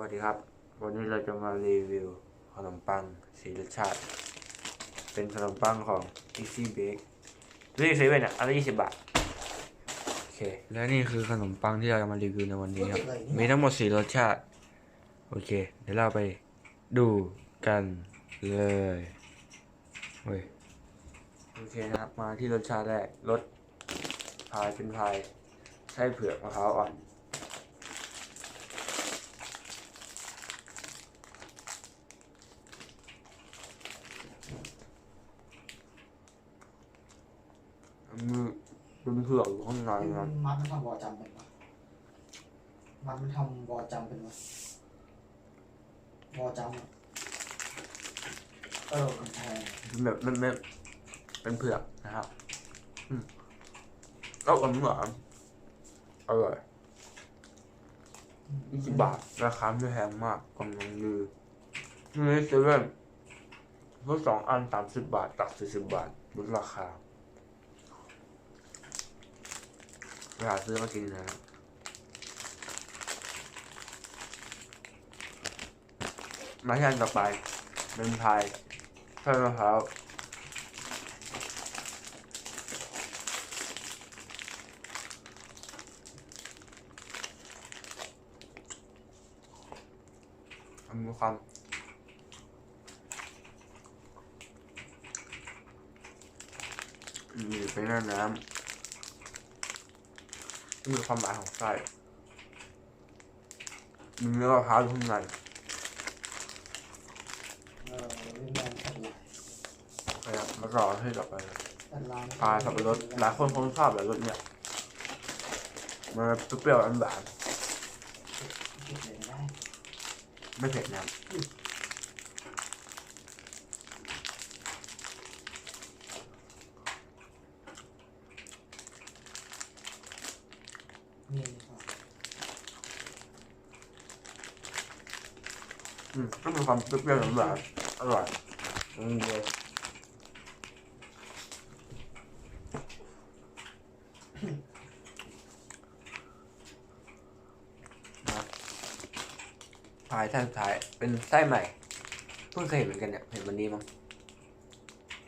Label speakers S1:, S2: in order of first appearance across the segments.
S1: วัสดีครับ วันนี้เราจะมารีวิวขนมปังสีรสชาติ เป็นขนมปังของ Easy Bake ที่เซเว่นอะอันละยี่สิบบาท โอเค และนี่คือขนมปังที่เราจะมารีวิวในวันนี้ครับ มีทั้งหมดสี่รสชาติ โอเค เดี๋ยวเราไปดูกันเลยเว้ยโอเคนะครับ มาที่รสชาติแรกรสพายเป็นพายไส้เผือกมะพร้าวอ่อน มือเป็นเผือกอยู่ข้างใน
S2: มั
S1: นะ
S2: นมันทำวอจำเป็นวะมันมันทำวอจำเป็นวะวอจำอะเออคนแทน
S1: เป็นแบบมันเป็นเป็นเผือกนะครับ อืมแล้วหวานหวานอร่อยยี่สิบบาท ราคาไม่แพงมากกำลังดีนี่เซเว่นรถสองอันสามสิบบาท ตักสี่สิบบาทลดราคา ไปหาซื้อมากินนะครับมาที่อันต่อไป เป็นพายไส้มะพร้าวมีความมีเป็นหน้าน้ำ มีความหมายของไส้มีเนื้อมะพร้าวอยู่ข้างใน
S2: เออเล่นแมนสัตว์ลาย
S1: นะครับมาต่อที่ต่อไปเลย
S2: สัตว์ลาย
S1: ปลาสับปะรดหลายคนคงชอบแบบรสเนี่ยมันเปรี้ยวๆอันหวาน
S2: เก็บเลยได้
S1: ไม่เผ็ดนะครับ
S2: นี่ครับ
S1: อืมก็มีความเปรี้ยวๆหวานๆอร่อยอืมเลยนะครับพายไส้สุดท้ายเป็นไส้ใหม่ เพิ่งเคยเห็นเหมือนกันเนี่ย เห็นวันนี้มั้ง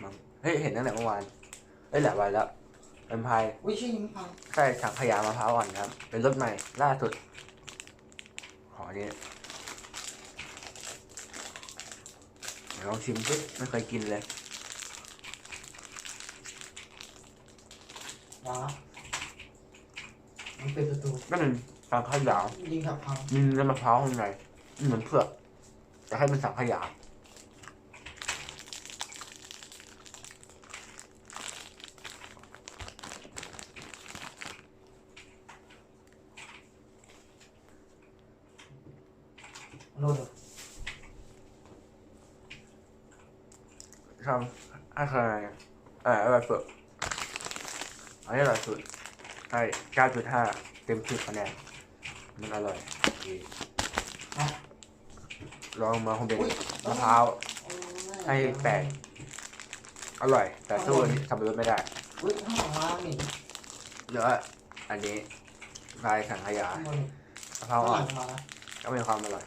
S1: มั้งเฮ้ย เห็นตั้งแต่เมื่อวานเอ้ยหลายวันแล้ว เป็นพาย
S2: อุ้ยชื่อยังไม่ฟัง
S1: ไส้ถังขยะมะพร้าวอ่อนครับ เป็นรสใหม่ล่าสุด ขอนี้เดี๋ยวลองชิมสิไม่เคยกินเลย
S2: วางละมันเป็นประตู
S1: ก็เป็นสังขยา
S2: ยิงถับพัง
S1: มีเนื้อมะพร้าวข้างในเหมือนเผือกแต่ให้เป็นสังขยา
S2: โน่น
S1: ชอบให้คะแนนเอออร่อยสุดอันนี้อร่อยสุดให้9.5เต็ม10คะแนนมันอร่อยดี
S2: อะ
S1: ลองมาคอมเมน
S2: อุ้ย
S1: ต์มะพร้าว
S2: โอ้ย
S1: ให้แปดอร่อย แต่สู้อันนี้สับปะรดไม่ได้
S2: อุ้ยข้างหลังมาหนิ
S1: เหลืออันนี้ลายสังขยา
S2: ข้างบน
S1: มะพร้าว
S2: ข้าง
S1: อ่
S2: ห
S1: อ
S2: ลั
S1: น
S2: งมานะ
S1: ก็มีความอร่อย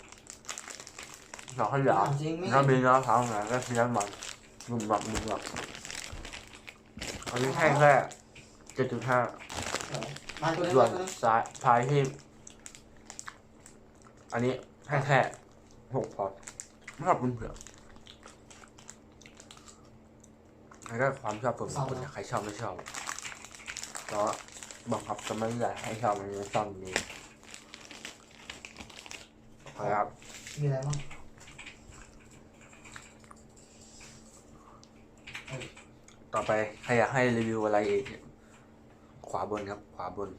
S1: สองขยา
S2: ถามจริงไม่
S1: ถ้ามีเนื้อมะพร้าวข้างในก็คือน้ำมันนุ่มแบบนุ่มแบบอันนี้ให้แค่เจ็ดจุดห้า
S2: เออมาตัวนี้
S1: ส่วน
S2: ตัวนี้
S1: ซ้ายพายที่ อันนี้ให้แค่หกพอไม่ชอบคุณเผือกแล้วก็ความชอบผมของคนนะใครชอบไม่ชอบก็บังคับจะไม่อยากให้ชอบมันจะชอบนี้ครับ
S2: มีอะไรบ้าง
S1: ต่อไปใครอยากให้รีวิวอะไรอีกขวาบนครับ ขวาบน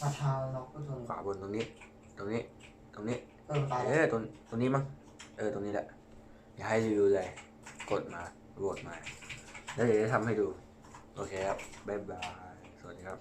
S2: มาทาน็อกก็ตัว
S1: ขวาบนตรงนี้ ตรงนี้ ตรงนี้
S2: เออตาย
S1: เอ
S2: แล้ว
S1: อตรงตรงนี้มั้งเออตรงนี้แหละ อยากให้รีวิวเลยกดมาโหวตมา แล้วเดี๋ยวจะทำให้ดู โอเคครับ บ๊ายบาย สวัสดีครับ